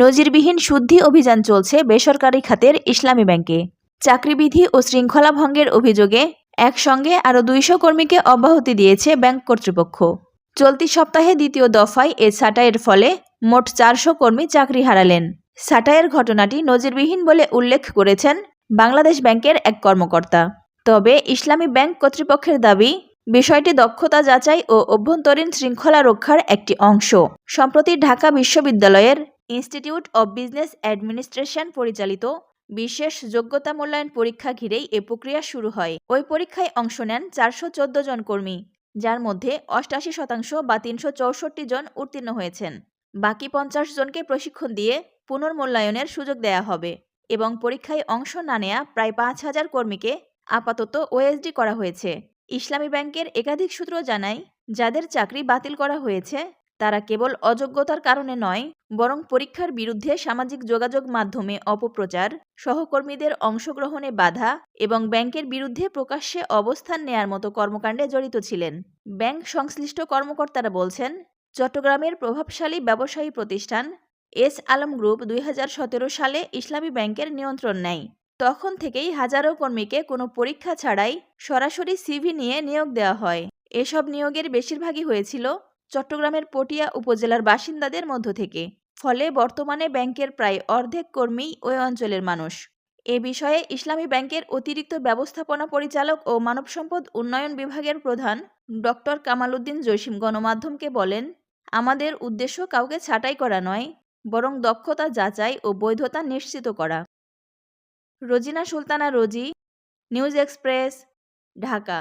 নজিরবিহীন শুদ্ধি অভিযান চলছে বেসরকারি খাতের ইসলামী ব্যাংকে। চাকরিবিধি ও শৃঙ্খলা ভঙ্গের অভিযোগে একসঙ্গে আরও দুইশো কর্মীকে অব্যাহতি দিয়েছে ব্যাংক কর্তৃপক্ষ। চলতি সপ্তাহে দ্বিতীয় দফায় এ ছাঁটাইয়ের ফলে মোট চারশো কর্মী চাকরি হারালেন। ছাঁটাইয়ের ঘটনাটি নজিরবিহীন বলে উল্লেখ করেছেন বাংলাদেশ ব্যাংকের এক কর্মকর্তা। তবে ইসলামী ব্যাংক কর্তৃপক্ষের দাবি, বিষয়টি দক্ষতা যাচাই ও অভ্যন্তরীণ শৃঙ্খলা রক্ষার একটি অংশ। সম্প্রতি ঢাকা বিশ্ববিদ্যালয়ের ইনস্টিটিউট অব বিজনেস অ্যাডমিনিস্ট্রেশন পরিচালিত বিশেষ যোগ্যতা মূল্যায়ন পরীক্ষা ঘিরেই এ প্রক্রিয়া শুরু হয়। ওই পরীক্ষায় অংশ নেন চারশো চোদ্দ জন কর্মী, যার মধ্যে অষ্টাশি শতাংশ বা তিনশো চৌষট্টি জন উত্তীর্ণ হয়েছেন। বাকি পঞ্চাশ জনকে প্রশিক্ষণ দিয়ে পুনর্মূল্যায়নের সুযোগ দেয়া হবে এবং পরীক্ষায় অংশ না নেয়া প্রায় পাঁচ হাজার কর্মীকে আপাতত ওএসডি করা হয়েছে। ইসলামী ব্যাংকের একাধিক সূত্র জানায়, যাদের চাকরি বাতিল করা হয়েছে তারা কেবল অযোগ্যতার কারণে নয়, বরং পরীক্ষার বিরুদ্ধে সামাজিক যোগাযোগ মাধ্যমে অপপ্রচার, সহকর্মীদের অংশগ্রহণে বাধা এবং ব্যাংকের বিরুদ্ধে প্রকাশ্যে অবস্থান নেয়ার মতো কর্মকাণ্ডে জড়িত ছিলেন। ব্যাংক সংশ্লিষ্ট কর্মকর্তারা বলছেন, চট্টগ্রামের প্রভাবশালী ব্যবসায়ী প্রতিষ্ঠান এস আলম গ্রুপ দুই হাজার সতেরো সালে ইসলামী ব্যাংকের নিয়ন্ত্রণ নেয়। তখন থেকেই হাজারো কর্মীকে কোনো পরীক্ষা ছাড়াই সরাসরি সিভি নিয়ে নিয়োগ দেওয়া হয়। এসব নিয়োগের বেশিরভাগই হয়েছিল চট্টগ্রামের পটিয়া উপজেলার বাসিন্দাদের মধ্য থেকে। ফলে বর্তমানে ব্যাংকের প্রায় অর্ধেক কর্মী ওই অঞ্চলের মানুষ। এ বিষয়ে ইসলামী ব্যাংকের অতিরিক্ত ব্যবস্থাপনা পরিচালক ও মানব সম্পদ উন্নয়ন বিভাগের প্রধান ডক্টর কামাল উদ্দিন জসিম গণমাধ্যমকে বলেন, আমাদের উদ্দেশ্য কাউকে ছাঁটাই করা নয়, বরং দক্ষতা যাচাই ও বৈধতা নিশ্চিত করা। Rozina Sultana Rozi, news express, Dhaka.